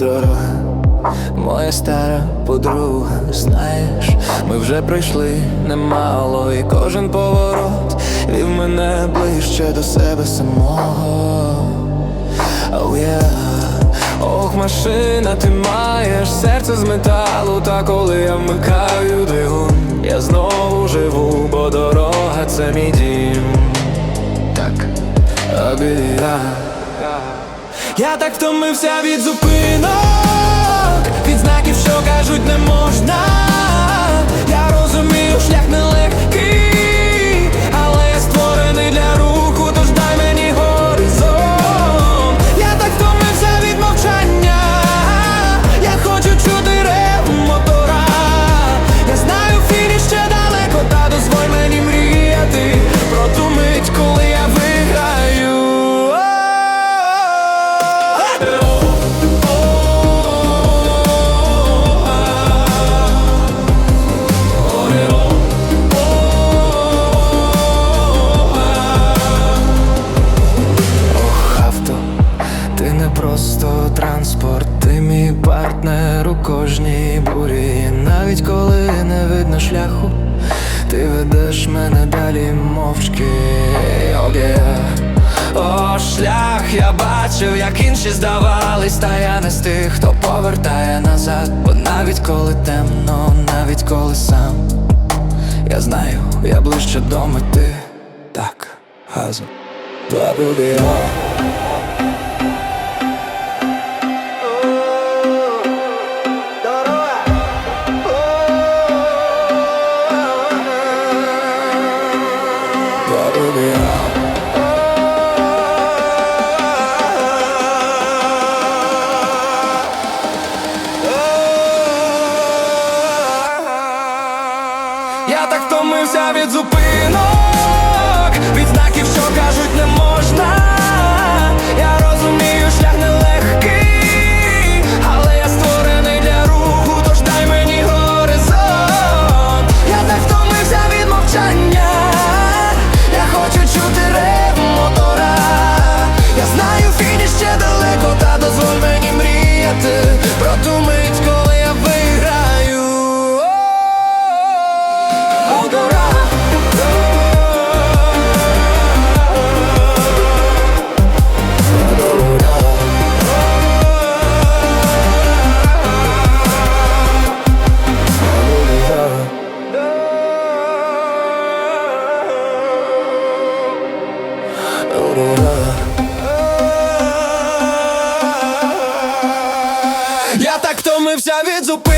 Дорога, моя стара подруга, знаєш, ми вже пройшли немало, і кожен поворот вів мене ближче до себе самого. Oh yeah. Ох, машина, ти маєш серце з металу, та коли я вмикаю двигун, я знову живу, бо дорога це мій дім. Так, обіля. Я так втомився від зупинок, від знаків, що кажуть, не можна. Кожній бурі. Навіть коли не видно шляху, ти ведеш мене далі мовчки. Oh, yeah. О, шлях я бачив, як інші здавались, та я не з тих, хто повертає назад. Бо навіть коли темно, навіть коли сам, я знаю, я ближче до мети. Так, газу. Бла-бла-бла. Я так втомився від зупинок. It's a.